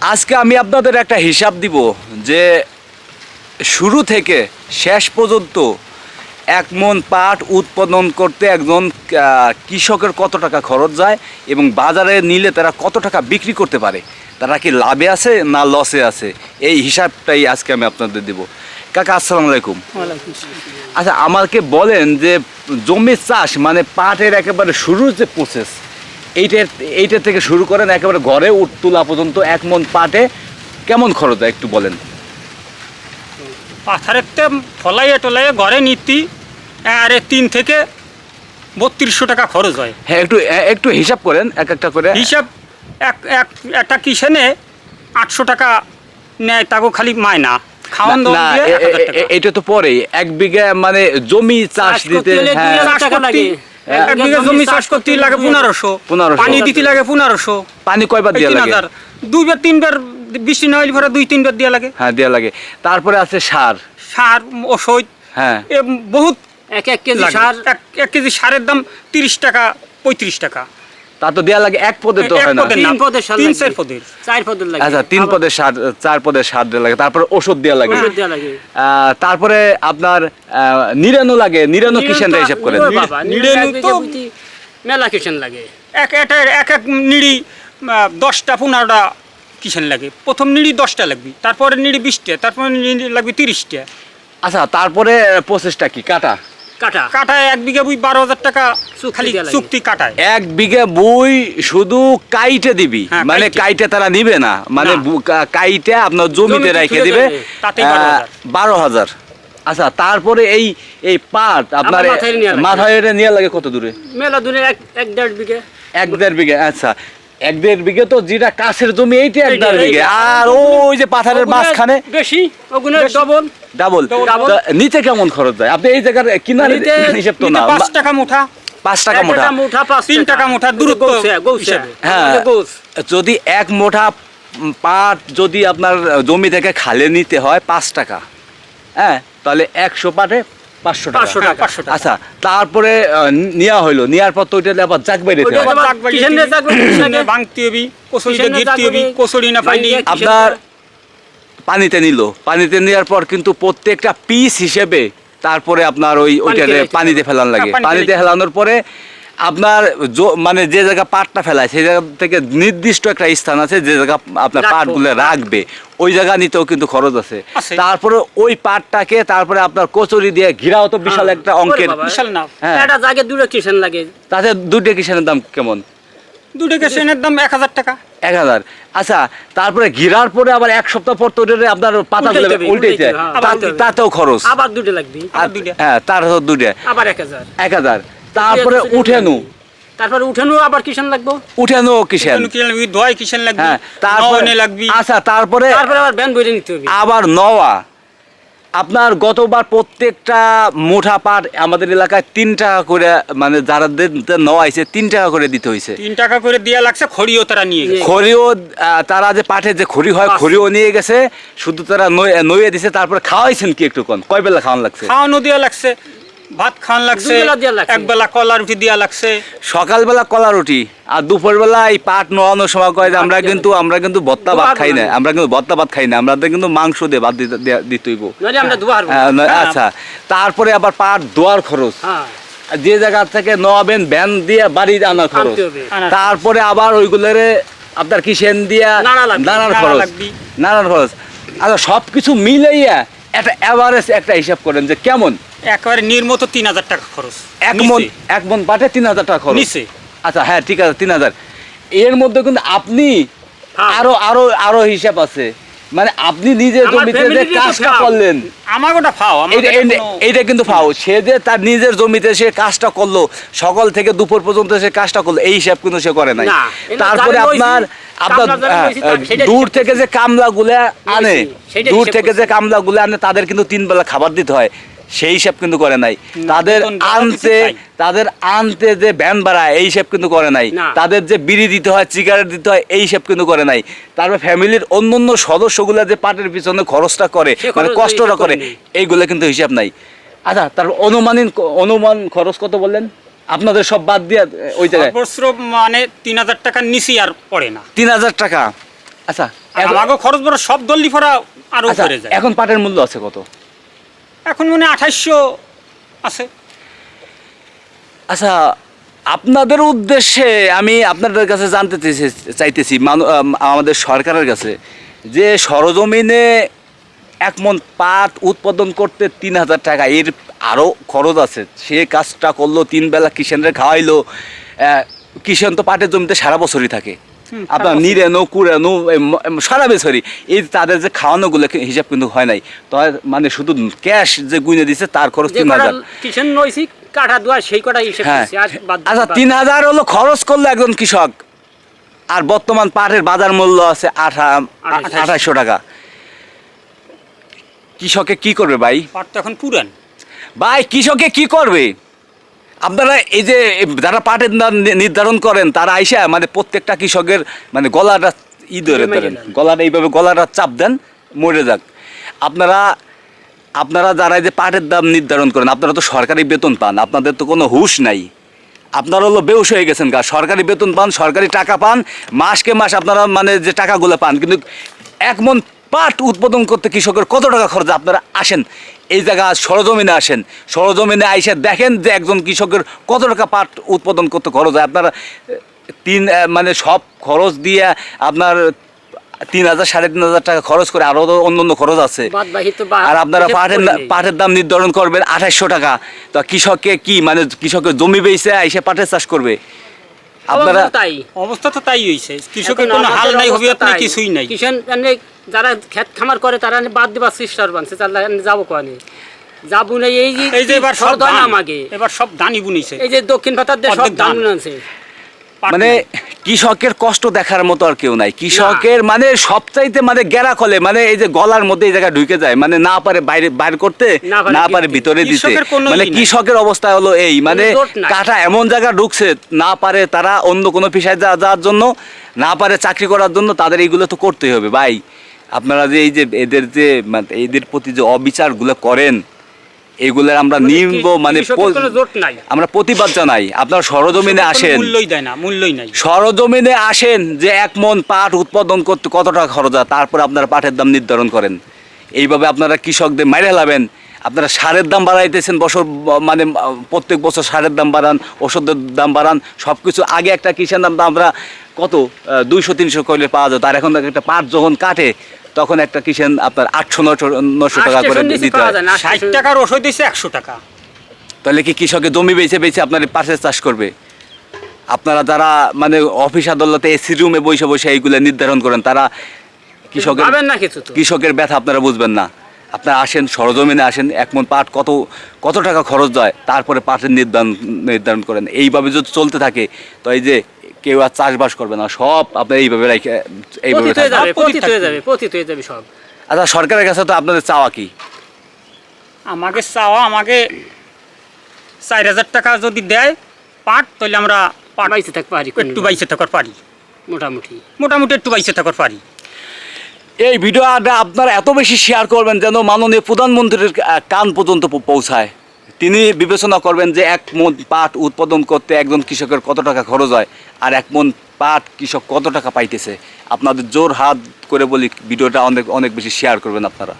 আজকে আমি আপনাদের একটা হিসাব দিব যে শুরু থেকে শেষ পর্যন্ত এক মন পাট উৎপাদন করতে একজন কৃষকের কত টাকা খরচ যায় এবং বাজারে নিলে তারা কত টাকা বিক্রি করতে পারে? তারা কি লাভে আছে না লসে আছে? এই হিসাবটাই আজকে আমি আপনাদের দেব। কাকা আসসালামু আলাইকুম। আচ্ছা আমাকে বলেন যে জমির চাষ মানে পাটের একেবারে শুরুর যে প্রসেস এইটার এইটা থেকে শুরু করেন একেবারে ঘরে উঠ তোলা পর্যন্ত এক মন পাটে। কেমন খরচ হয় একটু বলেন? পাথারেতে ফলাইয়ে টলাইয়ে ঘরে নিতি আরে তিন থেকে বত্রিশশো টাকা খরচ হয়। হ্যাঁ একটু একটু হিসাব করেন এক একটা করে। হিসাব এক এক একটা কিষেনে আটশো টাকা নেয় তাকে খালি মায়না খাওয়ান না, এটা তো পরেই। এক বিঘা মানে জমি চাষ দিতে টাকা লাগে। বিঘা জমি চাষ করতে করতে লাগে দুই- পনেরোশো। 1500 পানি দিতে লাগে পনেরোশো। পানি কয়বার দেওয়া লাগে? দুইবার তিনবার বৃষ্টি না হইলে দুই তিনবার দেওয়া লাগে। হ্যাঁ দেওয়া লাগে। তারপরে আছে সার। সার ওষুধ। হ্যাঁ। এ বহুত এক এক কেজি সার। এক এক কেজি সারের দাম তিরিশ টাকা পঁয়ত্রিশ টাকা। তা তো দেওয়া লাগে এক পদে তো এক হয় না। তিন পদের সার তিন চার পদের। চার পদের লাগে। আচ্ছা তিন পদের সার চার পদের সার দেওয়া লাগে। তারপরে ওষুধ দেওয়া লাগে। ওষুধ দেওয়া লাগে। তারপরে আপনার নিরানো লাগে। নিরানো কিষেনটা হিসাব তো মেলা কিষেন লাগে? এক একটা এক এক নিড়ি দশটা পনেরোটা কিষেন লাগে? প্রথম নিড়ি দশটা লাগবে তারপরে নিড়ি বিশটা তারপরে নিড়ি লাগবে তিরিশটা। আচ্ছা তারপরে প্রসেসটা কি? কাটা? কাটা। কাটায় এক বিঘা বুই বারো হাজার টাকা খালি চুক্তি কাটায়। এক বিঘা বই শুধু কাইটে দিবি। হ্যাঁ, মানে কাইটে। কাইটে তারা নিবে না। মানে না। বু- কা- কাইটে আপনার জমিতে রেখে দিবে দেবে। তাতেই 12,000 বারো হাজার। আচ্ছা তারপরে এই এই পাট আপনার মাথায় লাগে। এটা নিয়ে লাগে কত দূরে? মেলা দূরে এক এক দেড় বিঘে। এক দেড় বিঘা আচ্ছা। এক দেড় বিঘে তো যেটা কাছের জমি এইটা এক দেড় বিঘে। আর ওই যে পাথারের মাঝখানে বেশি ওগুলো ডবল ডাবল। নিচে কেমন খরচ যায় আপনি এই জায়গার কিনারে হিসেব তো না। পাঁচ টাকা মুঠা। পাঁচ টাকা মোটা মুঠা। পাঁচ তিন টাকা। মুঠা দূরত্ব হিসাবে। হ্যাঁ। যদি এক মোঠা পাট যদি আপনার জমি থেকে খালে নিতে হয় পাঁচ টাকা। হ্যাঁ? তাহলে একশো পাটে পাঁচশো টাকা। পাঁচশো হ্যাঁ, টাকা। পাঁচশো টাকা। আচ্ছা তারপরে আহ, নেওয়া হইল। নেওয়ার পর তো ওইটা আবার জাগ হয়। ভাঙতে হবি কচুরি না পাইনি। বাইরে আপনার পানিতে নিল। পানিতে নেওয়ার পর কিন্তু প্রত্যেকটা পিস হিসেবে তারপরে আপনার ওই হবে। পানিতে ফেলান লাগে। হ্যাঁ, পানিতে ফেলানোর পরে আপনার মানে যে জায়গা পাটটা ফেলায় সেই জায়গা থেকে নির্দিষ্ট একটা স্থান আছে যে জায়গা আপনার। পাটগুলো রাখবে ওই জায়গা নিতেও কিন্তু খরচ আছে। তারপরে ওই পাটটাকে তারপরে আপনার কচুরি দিয়ে ঘিরাও তো বিশাল হ্যাঁ। একটা অঙ্কের। বিশাল না? হ্যাঁ। একটা জাগে দূরে কিষেন লাগে। তাতে দুটো কিষানের দাম কেমন? দুটো কেসেনের দাম এক হাজার টাকা। এক হাজার। আচ্ছা তারপরে ঘিরার পরে আবার এক সপ্তাহ পর তো আপনার উল্টেছে হবে, হ্যাঁ। তাতেও খরচ। আবার দুটো লাগবে। হ্যাঁ তার দুইটা। আবার এক হাজার। এক হাজার। তারপরে উঠেনু। তারপরে উঠানো আবার কিষেন লাগবো। উঠেনু কিষেন কিষেন লাগবি হ্যাঁ তারপরে নয়নে লাগবি। আচ্ছা তারপরে তারপরে আবার ব্যান বইরে নিতে হবে। আবার নওয়া। আপনার গতবার প্রত্যেকটা মুঠা পাট আমাদের এলাকায় তিন টাকা করে মানে যারা নেওয়া হয়েছে তিন টাকা করে দিতে হয়েছে। তিন টাকা করে দেওয়া লাগছে খড়িও তারা নিয়ে খড়িও তারা যে পাঠে যে খড়ি হয়। খড়িও নিয়ে গেছে শুধু তারা নই- নইয়ে দিছে তারপরে খাওয়াইছেন কি একটু কোন কয় বেলা খাওয়ান লাগছে? খাওয়ানো দেওয়া লাগছে। ভাত খাওয়ান লাগছে এক বেলা কলা রুটি দেওয়া লাগছে। সকালবেলা কলা রুটি আর দুপুরবেলা এই পাট নোয়ানোর সময় কয় যে আমরা কিন্তু আমরা কিন্তু ভত্তা ভাত খাই না আমরা কিন্তু ভত্তা ভাত খাই না আমরা কিন্তু মাংস দিয়ে ভাত দিতে দেয়া- দিতেইব হ্যাঁ, হ্যাঁ। আচ্ছা তারপরে আবার পাট দোয়ার খরচ। হ্যাঁ। যে জায়গা থেকে নোয়াবেন ভ্যান দিয়ে বাড়ি আনার খরচ। তারপরে আবার ওইগুলোরে আপনার কিসেন দিয়া নাড়া নানার খরচ। নানার খরচ। আচ্ছা সব কিছু মিলাইয়া একটা অ্যাভারেজ একটা হিসাব করেন যে কেমন? একেবারে নির্মত তিন হাজার টাকা খরচ। এক। মন এক মন পাটে তিন হাজার টাকা খরচ। নিচে। আচ্ছা হ্যাঁ ঠিক আছে তিন হাজার। এর মধ্যে কিন্তু আপনি হ্যাঁ। আরও আরও আরও হিসাব আছে। মানে আপনি আমার জমিতে যে কাজটা করলেন। আমার ওটা ফাও? এইটা- কিন্তু ফাও। সে যে তার নিজের জমিতে সে কাজটা করল সকাল থেকে দুপুর পর্যন্ত সে কাজটা করল এই হিসাব কিন্তু সে করে নাই। না, তারপরে আপনার আপনার হ্যাঁ, দূর থেকে যে কামলা গুলা আনে দূর থেকে যে কামলা গুলা আনে তাদের কিন্তু তিন বেলা খাবার দিতে হয়। সেই হিসাব কিন্তু করে নাই। তাদের আনতে তাদের আনতে যে ভ্যান ভাড়া এই হিসাব কিন্তু করে নাই। তাদের যে বিড়ি দিতে হয় সিগারেট দিতে হয় এই হিসাব কিন্তু করে নাই। তারপর ফ্যামিলির অন্য অন্য সদস্যগুলা যে পাটের পিছনে খরচটা করে মানে কষ্টটা করে এইগুলো কিন্তু হিসাব নাই। আচ্ছা তার অনুমানিন অনুমান খরচ কত বললেন? আপনাদের সব বাদ দিয়ে ওই জায়গায়। মানে তিন হাজার টাকার নিচে আর পড়ে না। তিন হাজার টাকা। আচ্ছা আর আমাকে খরচ বড় সব দল্লি ফরা আরও আচ্ছা এখন পাটের মূল্য আছে কত? এখন মানে আঠাইশশো আছে। আচ্ছা আপনাদের উদ্দেশ্যে আমি আপনাদের কাছে জানতে চাইতেছি আমাদের সরকারের কাছে যে সরজমিনে এক মন পাট উৎপাদন করতে তিন হাজার টাকা, এর আরও খরচ আছে। সে কাজটা করল, তিন বেলা কিষেনরে খাওয়াইলো। কিষেন তো পাটের জমিতে সারা বছরই থাকে। আপনার বছর। নিরেনো কুড়ানো সারা বছরই। এই তাদের যে খাওয়ানোগুলো হিসাব কিন্তু হয় নাই। তো মানে শুধু ক্যাশ যে গুনে দিছে তার খরচ তিন হাজার। কাঠা দোয়া সেই কটা হিসেব হ্যাঁ। আচ্ছা তিন হাজার হলো খরচ করল একজন কৃষক। আর বর্তমান পাটের বাজার মূল্য আছে আঠা আঠাইশ। টাকা। কৃষকে কি করবে ভাই? পাট তো এখন পুরান। ভাই কৃষকে কি করবে? আপনারা এই যে যারা পাটের দাম নির্ধারণ করেন তারা আইসা মানে প্রত্যেকটা কৃষকের মানে গলাটা ই ধরে ধরেন। গলাটা এইভাবে গলাটা চাপ দেন মরে যাক। আপনারা আপনারা যারা এই যে পাটের দাম নির্ধারণ করেন আপনারা তো সরকারি বেতন পান আপনাদের তো কোনো হুঁশ নাই। আপনারা হলো বেউস হয়ে গেছেন গা। সরকারি বেতন পান সরকারি টাকা পান মাসকে মাস আপনারা মানে যে টাকাগুলো পান কিন্তু এক মন পাট উৎপাদন করতে কৃষকের কত টাকা খরচ? আপনারা আসেন এই জায়গা সরজমিনে আসেন। সরজমিনে আইসে দেখেন যে একজন কৃষকের কত টাকা পাট উৎপাদন করতে খরচ হয়। আপনারা তিন মানে সব খরচ দিয়ে আপনার তিন হাজার সাড়ে তিন হাজার টাকা খরচ করে আরও তো অন্য অন্য খরচ আছে। আর আপনারা পাটের। পাটের দাম নির্ধারণ করবেন আঠাশশো টাকা। তো কৃষককে কি মানে কৃষকের জমি বেচে এসে পাটের চাষ করবে। আপনারা তাই অবস্থা তো তাই হয়েছে কৃষকের কোনো হাল নাই হবে তাই। কিছুই নাই কিষান মানে যারা খেত খামার করে তারা বাদ দিবার চেষ্টা বানছে তারা যাব কোয়ানে যাব না এই যে এই যে এবার সব ধান, আমাকে এবার সব ধানই বুনিছে এই যে দক্ষিণ দিয়ে সব ধান ধান। মানে নাই। কৃষকের কষ্ট দেখার মতো আর কেউ নাই। কৃষকের মানে সবচাইতে মানে গেরা খলে মানে এই যে গলার মধ্যে এই জায়গায় ঢুকে যায় মানে না পারে বাইরে বাইর করতে না পারে। ভিতরে দিতে। কৃষকের মানে কৃষকের অবস্থা হলো এই মানে কাটা এমন জায়গা ঢুকছে না পারে তারা অন্য কোনো পেশায় যা- যাওয়ার জন্য না পারে চাকরি করার জন্য তাদের এইগুলো তো করতেই হবে। ভাই আপনারা যে এই যে এদের যে মানে এদের প্রতি যে অবিচারগুলো করেন এগুলোর আমরা মানে নিম্ব মানে নাই? আমরা প্রতিবাদ জানাই। আপনার সরজমিনে আসেন। মূল্যই দেয় না মূল্যই নাই। সরজমিনে আসেন যে এক মন পাট উৎপাদন করতে কত টাকা খরচ হয় তারপরে আপনারা পাটের দাম নির্ধারণ করেন। এইভাবে আপনারা কৃষকদের মাইরে হেলাবেন আপনারা সারের দাম বাড়াইতেছেন বছর মানে প্রত্যেক বছর সারের দাম বাড়ান ওষুধের দাম বাড়ান সব কিছু আগে একটা কিষান দাম আমরা কত? দুইশো তিনশো করলে পাওয়া যেত। আর এখন একটা পাট যখন কাটে তখন একটা কিষান আপনার আটশো নশো নশো টাকা করে দিতে হয়। ষাট টাকার ওষুধ দিচ্ছে একশো টাকা। তাহলে কি কৃষকের জমি বেচে বেচে আপনার পাশে চাষ করবে? আপনারা যারা মানে অফিস আদালতে এসি রুমে বসে বসে এইগুলো নির্ধারণ করেন তারা কৃষকের না কিছু কৃষকের ব্যথা আপনারা বুঝবেন না। আপনারা আসেন সরজমিনে আসেন এক মন পাট কত কত টাকা খরচ যায় তারপরে পাটের নির্ধারণ নির্ধারণ করেন। এইভাবে যদি চলতে থাকে তো এই যে কেউ আর চাষবাস করবে না সব আপনার এইভাবে রাখে এইভাবে পতিত হয়ে যাবে সব পতিত হয়ে যাবে আচ্ছা সরকারের কাছে তো আপনাদের চাওয়া কি? আমাকে চাওয়া আমাকে চার হাজার টাকা যদি দেয় পাট তাহলে আমরা পাট বাইসে থাকতে পারি একটু বাইসে থাকার পারি। মোটামুটি। মোটামুটি একটু বাইসে থাকার পারি। এই ভিডিওটা আপনারা এত বেশি শেয়ার করবেন যেন মাননীয় প্রধানমন্ত্রীর কান পর্যন্ত পৌঁছায়। তিনি বিবেচনা করবেন যে এক মন পাট উৎপাদন করতে একজন কৃষকের কত টাকা খরচ হয় আর এক মন পাট কৃষক কত টাকা পাইতেছে? আপনাদের জোর হাত করে বলি, ভিডিওটা অনেক অনেক বেশি শেয়ার করবেন আপনারা।